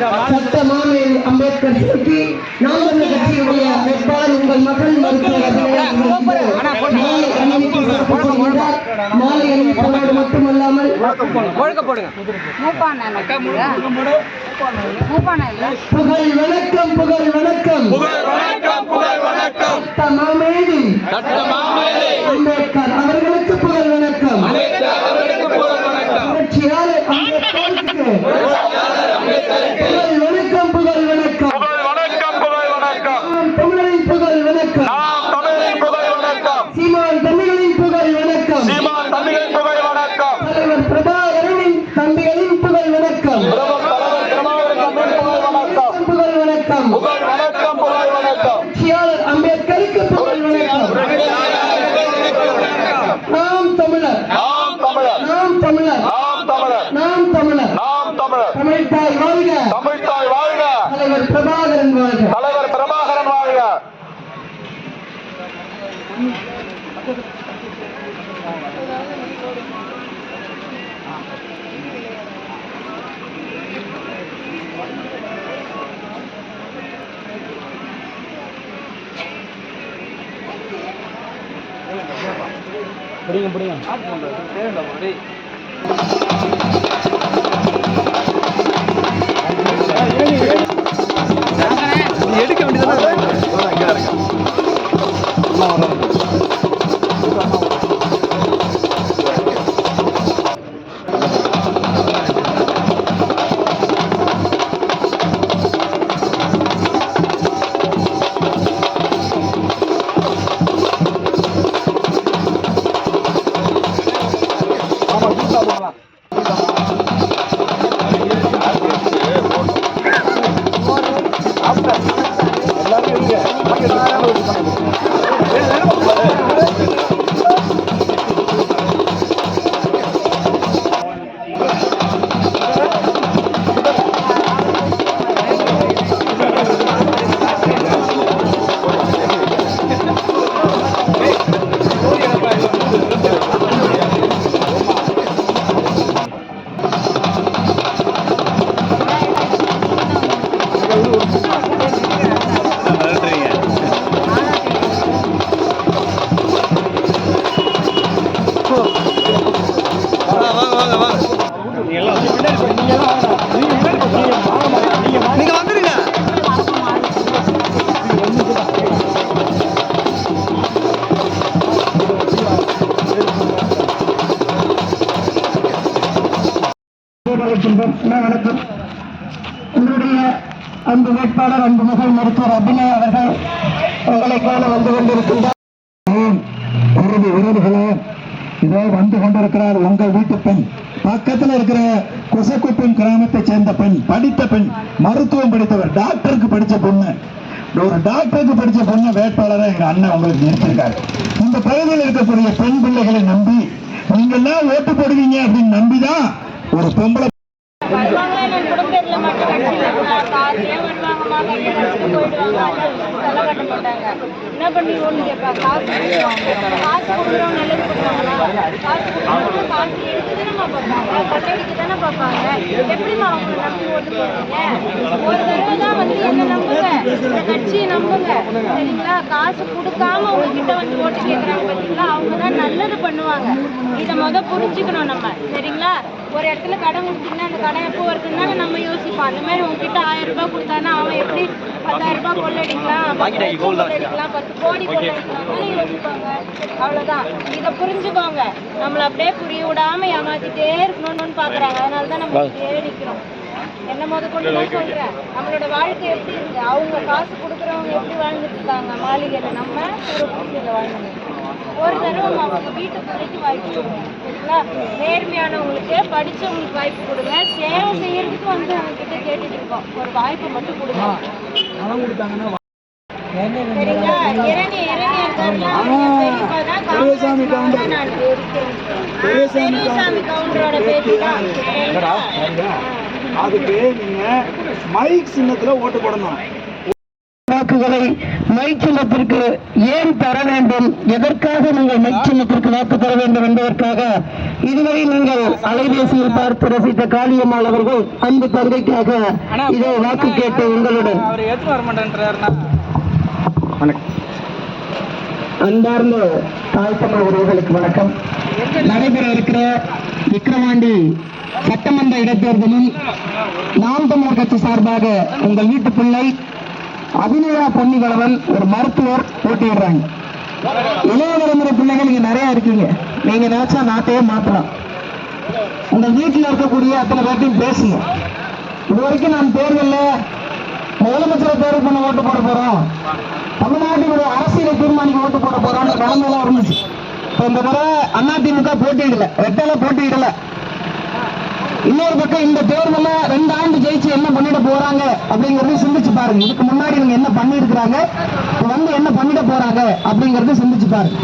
சட்டமாமே அம்பேத்கர் சிலைக்கு நாம் கட்சியுடைய வேட்பாளர் உங்கள் மகன் மருத்துவர் மாலை அணிவிப்பதோடு மட்டுமல்லாமல் புகழ் வணக்கம் புகழ் வணக்கம். சட்ட மாமேதை அம்பேத்கர் அவர்களுக்கு புகழ் வணக்கம். அம்பேத்கர் அவர்களுக்கு புகழ் வணக்கம். புரட்சியாளர் அம்பேத்கருக்கு. புகழ் வணக்கம் புகழ் வணக்கம் புகழ் வணக்கம் புரட்சியாளர் அம்பேத்கருக்கு புகழ் வணக்கம் நாம் தமிழர் நாம் தமிழர் நாம் தமிழர் நாம் தமிழர் நாம் தமிழர் நாம் தமிழர் தமிழ் தாய் வாழ்க தமிழ்தாய் வாழ்க தலைவர் பிரபாகரன் வாழ்க தலைவர் பிரபாகரன் வாழ்க அழைக்கின்றோம் வேட்பாளர் மருத்துவர் அபிநய அவர்கள் உங்களை காண வந்து கொண்டிருக்கின்றார். உறவு உறவுகளே இதோ வந்து கொண்டிருக்கிறார் உங்கள் வீட்டு பெண். பக்கத்துல இருக்கிற குசக்குப்பம் கிராமத்தை சேர்ந்த பெண் படித்த பெண் மருத்துவம் படித்தவர் டாக்டருக்கு படிச்ச பொண்ணு. ஒரு டாக்டருக்கு படிச்ச பொண்ணு வேட்பாளரை எங்க அண்ணன் உங்களுக்கு நிறுத்திருக்காரு இந்த பகுதியில் இருக்கக்கூடிய பெண் பிள்ளைகளை நம்பி நீங்க எல்லாம் ஓட்டு போடுவீங்க அப்படின்னு நம்பிதான் ஒரு பொம்பளை தெரியல மட்டும் காசே வருவாங்கம்மா கையை போயிடுவாங்க. தலை கட்ட மாட்டாங்க. என்ன பண்ணி ஒண்ணு கேட்பாங்க காசு காசு கொடுக்குறவங்க நல்லது பண்ணுவாங்களா? காசு காசு எடுத்து தானே பார்ப்பாங்க கட்டடிக்கு தானே பார்ப்பாங்க. எப்படிம்மா அவங்களை நம்பி ஓட்டு போடுறீங்க? ஒரு தடவை தான் வந்து என்ன நம்புங்க கட்சியை நம்புங்க. சரிங்களா? காசு கொடுக்காம உங்ககிட்ட வந்து ஓட்டு கேட்குறாங்க பார்த்தீங்களா அவங்க தான் நல்லது பண்ணுவாங்க. இதை முத புரிஞ்சுக்கணும் நம்ம. சரிங்களா? ஒரு இடத்துல கடன் கொடுத்தீங்கன்னா அந்த கடன் எப்போ வருதுன்னா நம்ம யோசிப்போம். அந்த மாதிரி உங்ககிட்ட ஆயிரம் ரூபாய் கொடுத்தானா அவன் எப்படி பத்தாயிரம் ரூபாய் கொள்ளடிக்கலாம் கொள்ளடிக்கலாம் பத்து கோடி கொள்ளடிக்கலாம் யோசிப்பாங்க. அவ்வளவுதான். இதை புரிஞ்சுக்கோங்க. நம்மள அப்படியே புரிய விடாம ஏமாத்திட்டே இருக்கணும்னு பாக்குறாங்க. அதனால தான் நம்ம நிக்கிறோம் என்ன முத கொண்டு தான் சொல்றேன். நம்மளோட வாழ்க்கை எப்படி இருக்கு அவங்க காசு கொடுக்குறவங்க எப்படி வாழ்ந்துட்டு இருக்காங்க மாளிகையில நம்ம ஒரு குடிசையில வாழ்ந்துட்டு. ஒரு தடவை அவங்க வீட்டு பிள்ளைக்கு வாய்ப்பு கொடுங்க சரிங்களா? நேர்மையானவங்களுக்கு படிச்சவங்களுக்கு வாய்ப்பு கொடுங்க சேவை செய்யறதுக்கு வந்து அவங்க கிட்ட கேட்டுட்டு இருக்கோம். ஒரு வாய்ப்பு மட்டும் கொடுங்க. சரிங்களா? இறங்கி இறங்கி நான். பெரியசாமி கவுண்டரோட பேட்டி தான்? அதுக்கு நீங்க மைக் சின்னத்துல ஓட்டு போடணும். வாக்குகளை மைச்சின்னத்திற்கு ஏன் தர வேண்டும்? எதற்காக நீங்கள் மைச்சின்னத்திற்கு வாக்கு தர வேண்டும் என்பதற்காக இதுவரை நீங்கள் அலைபேசியில் பார்த்து ரசித்த காளியம்மாள் அவர்கள் அன்பு தந்தைக்காக இதோ வாக்கு கேட்டு உங்களுடன். அன்பார்ந்த தாய்த்தமிழ் உறவுகளுக்கு வணக்கம். நடைபெற இருக்கிற விக்கிரவாண்டி சட்டமன்ற இடைத்தேர்தலில் நாம் தமிழர் கட்சி சார்பாக உங்கள் வீட்டு பிள்ளை அபிநயா பொன்னிகளவன் ஒரு மருத்துவர் போட்டியிடுறாங்க. இளைய தலைமுறை பிள்ளைகள் இங்க நிறைய இருக்கீங்க. நீங்க நினைச்சா நாட்டையே மாத்தலாம். உங்க வீட்டில் இருக்கக்கூடிய அத்தனை பேர்ட்டையும் பேசுங்க. இது வரைக்கும் நாம் தேர்தலில் முதலமைச்சரை தேர்வு பண்ண ஓட்டு போட போறோம். தமிழ்நாட்டினுடைய அரசியலை தீர்மானிக்க ஓட்டு போட போறோம்னு நிலைமையெல்லாம் இருந்துச்சு இந்த முறை அதிமுக போட்டியிடல. ரெட்டல போட்டியிடல. இன்னொரு பக்கம் இந்த தேர்தல ரெண்டு ஆண்டு ஜெயிச்சு என்ன பண்ணிட போறாங்க அப்படிங்கறது சிந்திச்சு பாருங்க. இதுக்கு முன்னாடி இவங்க என்ன பண்ணிருக்கிறாங்க வந்து என்ன பண்ணிட போறாங்க அப்படிங்கறது சிந்திச்சு பாருங்க.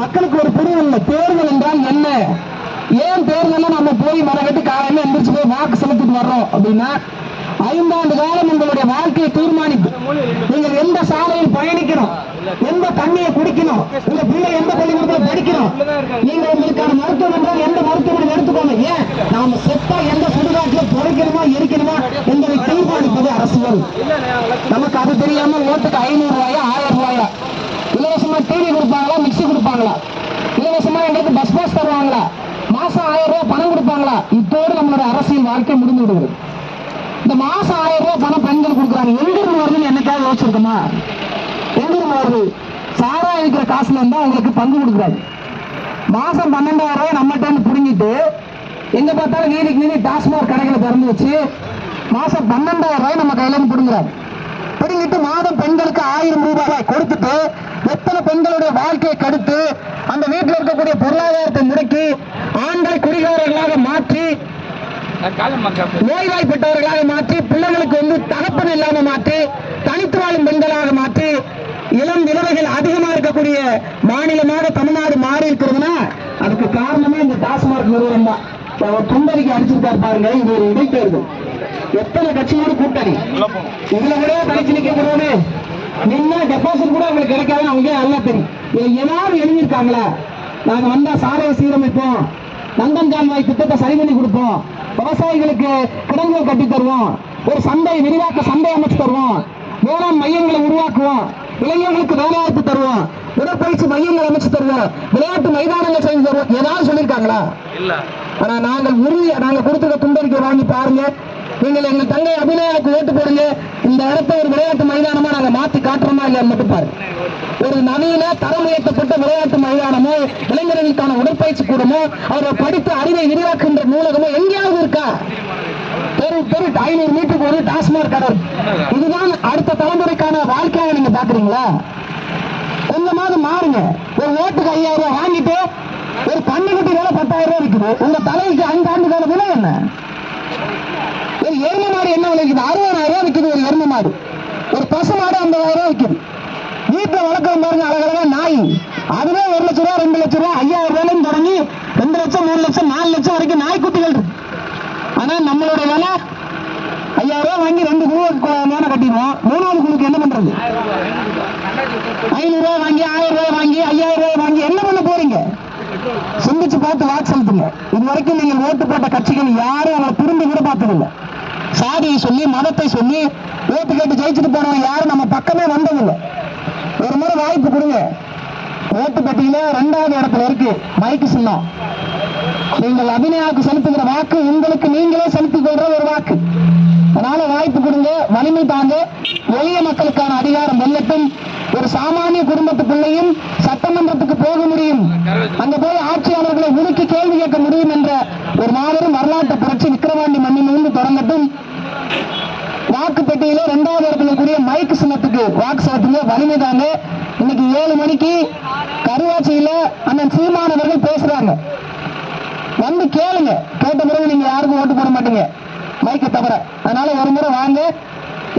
மக்களுக்கு ஒரு புரிதல் இல்லை. தேர்தல் என்றால் என்ன? ஏன் தேர்தலில் நம்ம போய் மரகட்டு காலையில எந்திரிச்சு போய் வாக்கு செலுத்திட்டு வர்றோம் அப்படின்னா ஐந்தாண்டு காலம் உங்களுடைய வாழ்க்கையை தீர்மானிக்கும். நீங்கள் எந்த சாலையில் பயணிக்கணும்? எந்த தண்ணியை குடிக்கணும்? உங்க பிள்ளை படிக்கணும் நீங்க உங்களுக்கான மருத்துவம் என்றால் எந்த மருத்துவமனை எடுத்துக்கோங்க? ஏன்? நாம செத்தா எந்த சுடுகாட்டில் புதைக்கணுமா எரிக்கணுமா என்பதை தீர்மானிப்பது அரசியல் நமக்கு அது தெரியாம ஓட்டுக்கு ஐநூறு ரூபாயா ஆயிரம் ரூபாயா? இலவசமா டிவி கொடுப்பாங்களா மிக்ஸி கொடுப்பாங்களா? இலவசமா எங்களுக்கு பஸ் பாஸ் தருவாங்களா? மாசம் ஆயிரம் ரூபாய் பணம் கொடுப்பாங்களா? இத்தோடு நம்மளுடைய அரசியல் வாழ்க்கை முடிந்து விடுகிறது. இந்த மாசம் ஆயிரம் ரூபாய் பணம் பெண்கள் கொடுக்குறாங்க. எங்கிருந்து வருதுன்னு என்னைக்காவது யோசிச்சிருக்கோமா? எங்கிருந்து வருது? சாரா இருக்கிற காசுல இருந்தா உங்களுக்கு பங்கு கொடுக்குறாரு மாசம் பன்னெண்டாயிரம் ரூபாய் நம்மகிட்ட இருந்து புடுங்கிட்டு எங்க பார்த்தாலும் வீதிக்கு வீதி டாஸ்மாக் கடைகளை திறந்து வச்சு மாசம் பன்னெண்டாயிரம் ரூபாய் நம்ம கையில இருந்து பிடுங்குறாரு. மாதம் பெண்களுக்கு ஆயிரம் ரூபாய் கொடுத்துட்டு எத்தனை பெண்களுடைய வாழ்க்கையை கடுத்து அந்த வீட்டில் இருக்கக்கூடிய பொருளாதாரத்தை முடக்கி ஆண்களை குடிகாரர்களாக மாற்றி நோய்வாய் பெற்றவர்களாக நோய்வாய்ப்பட்டவர்களாக மாற்றி பிள்ளைகளுக்கு வந்து தகப்பன் இல்லாம மாற்றி தனித்து வாழும் பெண்களாக மாற்றி இளம் விதவைகள் அதிகமா இருக்கக்கூடிய மாநிலமாக தமிழ்நாடு மாறி இருக்கிறதுனா அதுக்கு காரணமே இந்த டாஸ்மார்க் நிறுவனம் தான். இப்ப துண்டறிக்கை அடிச்சிருக்காரு பாருங்க இது ஒரு இடைத்தேர்தல். எத்தனை கட்சியோட கூட்டணி? இதுல கூட தனிச்சு நிக்க கூடாது நின்னா டெபாசிட் கூட அவங்களுக்கு கிடைக்காதுன்னு அவங்க நல்லா தெரியும். இதுல எல்லாரும் எழுதியிருக்காங்களா? நாங்க வந்தா சாலையை சீரமைப்போம். நந்தன் கால்வாய் திட்டத்தை சரி பண்ணி கொடுப்போம். விவசாயிகளுக்கு கிடங்குகள் கட்டி தருவோம். ஒரு சந்தை விரிவாக்க சந்தை அமைச்சு தருவோம். வேளாண் மையங்களை உருவாக்குவோம். இளைஞர்களுக்கு வேலைவாய்ப்பு தருவோம். உடற்பயிற்சி மையங்கள் அமைச்சு தருவோம். விளையாட்டு மைதானங்கள் செய்து தருவோம். ஏதாவது சொல்லியிருக்காங்களா? இல்ல. ஆனா நாங்கள் உறுதி நாங்க கொடுத்துருக்க துண்டறிக்கை வாங்கி பாருங்க. நீங்கள் எங்க தங்கை அபிநயாவுக்கு ஓட்டு போடுங்க. இந்த இடத்த ஒரு விளையாட்டு மைதானமா நாங்க மாத்தி காட்டுறோமா இல்லையா மட்டும் பாருங்க ஒரு நவீன தரம் உயர்த்தப்பட்ட விளையாட்டு மைதானமோ இளைஞர்களுக்கான உடற்பயிற்சி கூடமோ அவர்கள் படித்த அறிவை விரிவாக்குகின்ற நூலகமோ எங்கேயாவது இருக்கா? தெரு தெரு ஐநூறு மீட்டருக்கு ஒரு டாஸ்மாக் கடை. இதுதான் அடுத்த தலைமுறைக்கான வாழ்க்கையாக நீங்க பாக்குறீங்களா? கொஞ்சமாவது மாறுங்க. ஒரு ஓட்டுக்கு ஐயாயிரம் ரூபாய் வாங்கிட்டு ஒரு கண்ணுக்குட்டி வேலை பத்தாயிரம் ரூபாய் இருக்குது உங்க தலைக்கு ஐந்து ஆண்டு கால விலை என்ன? ஒரு எருமை மாடு என்ன விளைக்குது அறுபதாயிரம் ரூபாய் விற்குது ஒரு எருமை மாடு. ஒரு பசு மாடு ஐம்பதாயிரம் ரூபாய் விற்குது வீட்டுல வளர்க்குற பாருங்க அழகழகா நாய். அதுவே ஒரு லட்சம் ரூபா ரெண்டு லட்ச ரூபா ஐயாயிரம் ரூபாயிலும் தொடங்கி ரெண்டு லட்சம் மூணு லட்சம் நாலு லட்சம் வரைக்கும் நாய்க்குட்டிகள் இருக்கு ஆனா நம்மளுடைய விலை ஐயாயிரம் ரூபாய் வாங்கி ரெண்டு குழு மேல கட்டிடுவோம். மூணாவது குழுக்கு என்ன பண்றது? ஐநூறு ரூபாய் வாங்கி ஆயிரம் ரூபாய் வாங்கி ஐயாயிரம் ரூபாய் வாங்கி என்ன பண்ண போறீங்க? சிந்திச்சு பார்த்து வாக்கு செலுத்துங்க. இது வரைக்கும் நீங்கள் ஓட்டு போட்ட கட்சிகள் யாரும் அவங்களை திரும்பி கூட பார்த்ததில்லை. சாதியை சொல்லி மதத்தை சொல்லி ஓட்டு கேட்டு ஜெயிச்சுட்டு போனவங்க யாரும் நம்ம பக்கமே வந்ததில்லை. ஒரு முறை வாய்ப்பு கொடுங்க. ஓட்டு பெட்டியில ரெண்டாவது இடத்துல இருக்கு. மைக்கு சின்னம். நீங்கள் அபிநயாவுக்கு செலுத்துகிற வாக்கு உங்களுக்கு நீங்களே செலுத்திக் கொள்ற ஒரு வாக்கு. அதனால வாய்ப்பு கொடுங்க வலிமை தாங்க. எளிய மக்களுக்கான அதிகாரம் வெல்லட்டும். ஒரு சாமானிய குடும்பத்துக்குள்ளேயும் பிள்ளையும் சட்டமன்றத்துக்கு போக முடியும். அங்க போய் ஆட்சியாளர்களை உருக்கி கேள்வி கேட்க முடியும் என்ற ஒரு மாபெரும் வரலாற்று புரட்சி விக்கிரவாண்டி மண்ணிலிருந்து தொடங்கட்டும். வாக்கு பெட்டியில இரண்டாவது இடத்துல கூடிய மைக்கு சின்னத்துக்கு வாக்கு செலுத்துங்க வலிமை தாங்க. இன்னைக்கு ஏழு மணிக்கு கருவாச்சியில அண்ணன் சீமானவர்கள் பேசுறாங்க. வந்து கேளுங்க. கேட்ட பிறகு நீங்க யாருக்கும் ஓட்டு போட மாட்டீங்க. மைக்கு தவிர. அதனால ஒரு முறை வாங்க.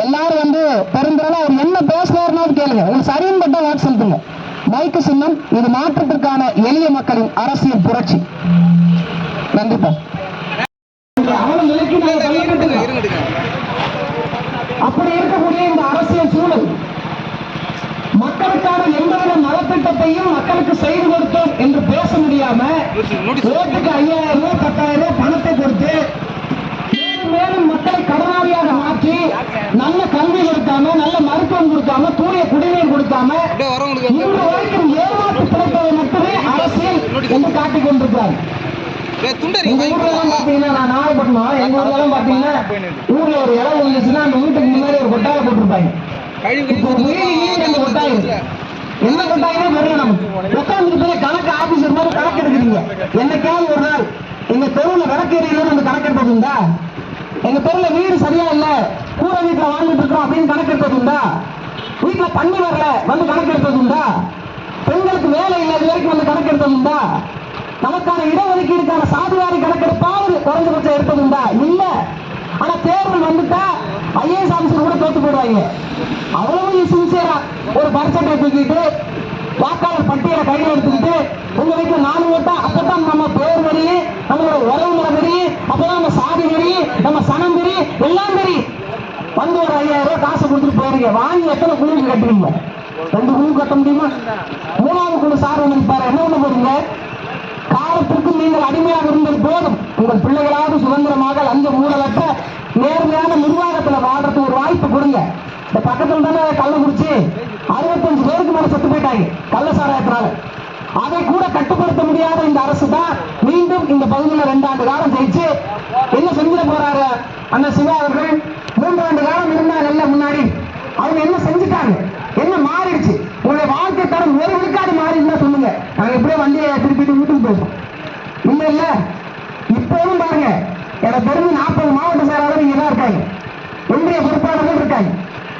எல்லாரும் வந்து பெருந்திரளா அவர் என்ன பேசுறாருனாவது கேளுங்க. உங்களுக்கு சரியின் பட்ட வாக்கு செலுத்துங்க மைக்கு சின்னம் இது மாற்றத்திற்கான எளிய மக்களின் அரசியல் புரட்சி. நன்றிப்பா அப்படி இருக்கக்கூடிய இந்த அரசியல் சூழல் மக்களுக்கான எந்தவித நலத்திட்டத்தையும் மக்களுக்கு செய்து கொடுத்தோம் என்று பேச முடியாம ஓட்டுக்கு ஐயாயிரம் ரூபாய் பத்தாயிரம் ரூபாய் பணத்தை கொடுத்து மருத்துவம் கொடுக்காம தூய குடிநீர் கொடுக்காம இன்று வரைக்கும் ஏமாற்று பிழைப்பதை மட்டுமே அரசியல் என்று காட்டிக் கொண்டிருக்கிறார் நாகப்பட்டினம் எங்க பாத்தீங்கன்னா ஊர்ல ஒரு இடம் இருந்துச்சுன்னா அந்த வீட்டுக்கு முன்னாடி ஒரு கொட்டாயை போட்டிருப்பாங்க. என்ன கொட்டாயமே தெரியல நமக்கு. உட்காந்துட்டு கணக்கு ஆபீசர் மாதிரி கணக்கு எடுக்கிறீங்க. என்னைக்காவது ஒரு நாள் எங்க தெருவுல விளக்கு எரியலன்னு அந்த கணக்கு எடுத்தது உண்டா எங்க பேர்ல வீடு சரியா இல்ல கூரை வீட்டுல வாழ்ந்துட்டு இருக்கோம் அப்படின்னு கணக்கு எடுத்தது உண்டா? வீட்டுல தண்ணி வரல வந்து கணக்கு உண்டா? பெண்களுக்கு வேலை இல்லை இது வரைக்கும் வந்து கணக்கு எடுத்தது உண்டா? நமக்கான இடஒதுக்கீடுக்கான சாதிவாரி கணக்கெடுப்பாவது குறைஞ்சபட்சம் எடுத்தது உண்டா? இல்ல. ஆனா தேர்தல் வந்துட்டா ஐஏஎஸ் ஆபீசர் கூட தோத்து போடுவாங்க அவ்வளவு சின்சியரா ஒரு பட்ஜெட்டை தூக்கிட்டு வாக்காளர் பட்டியலை கையில் எடுத்துக்கிட்டு உங்க நாலு ஓட்டா அப்பதான் நம்ம பேர் வரி நம்மளோட உறவு முறை தெரியும் அப்பதான் நம்ம சாதி தெரியும் நம்ம சனம் தெரி எல்லாம் தெரியும் வந்து ஒரு ஐயாயிரம் ரூபாய் காசு கொடுத்துட்டு போயிருங்க வாங்கி எத்தனை குழுக்கு கட்டுவீங்க? ரெண்டு குழு கட்ட முடியுமா? மூணாவது குழு சார் வந்து பாரு என்ன பண்ண போறீங்க காலத்திற்கு நீங்கள் அடிமையாக இருந்தது போதும். உங்கள் பிள்ளைகளாவது சுதந்திரமாக லஞ்ச ஊழலற்ற நேர்மையான நிர்வாகத்துல வாழ்றதுக்கு ஒரு வாய்ப்பு கொடுங்க. இந்த பக்கத்துல தானே கள்ளக்குறிச்சி அறுபத்தஞ்சு பேருக்கு மேல செத்து போயிட்டாங்க. கள்ள சாராயத்தினால. அதை கூட கட்டுப்படுத்த முடியாத இந்த அரசு தான் மீண்டும் இந்த பகுதியில் ரெண்டு ஆண்டு காலம் ஜெயிச்சு என்ன செஞ்சிட போறாரு அண்ணன் சிவா அவர்கள் மூன்று ஆண்டு காலம் இருந்தாங்கல்ல முன்னாடி அவங்க என்ன செஞ்சுட்டாங்க என்ன மாறிடுச்சு உங்களுடைய வாழ்க்கை தரம் ஒரு விழுக்காடு மாறி இருந்தா சொல்லுங்க நாங்க எப்படியே வண்டியை திருப்பிட்டு வீட்டுக்கு போயிட்டோம் இல்ல இல்ல இப்போதும் பாருங்க எனக்கு தெரிஞ்சு நாற்பது மாவட்ட செயலாளர் இங்க தான் இருக்காங்க ஒன்றிய பொறுப்பாளர்கள் இருக்காங்க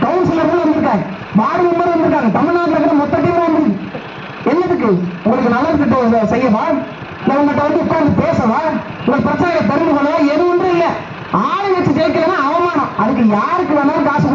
கவுன்சிலர்கள் வந்திருக்காங்க வார்டு இருக்காங்க தமிழ்நாட்டில் இருக்கிற மொத்த டீம் வந்து என்னதுக்கு? உங்களுக்கு நல்லது திட்டம் செய்யவா? இல்ல உங்கள்கிட்ட வந்து உட்கார்ந்து பேசவா? உங்க பிரச்சனையை தெரிந்து கொள்ளவா? எதுவும் இல்லை. ஆளை வச்சு ஜெயிக்கலன்னா அவமானம். அதுக்கு யாருக்கு வேணாலும் காசு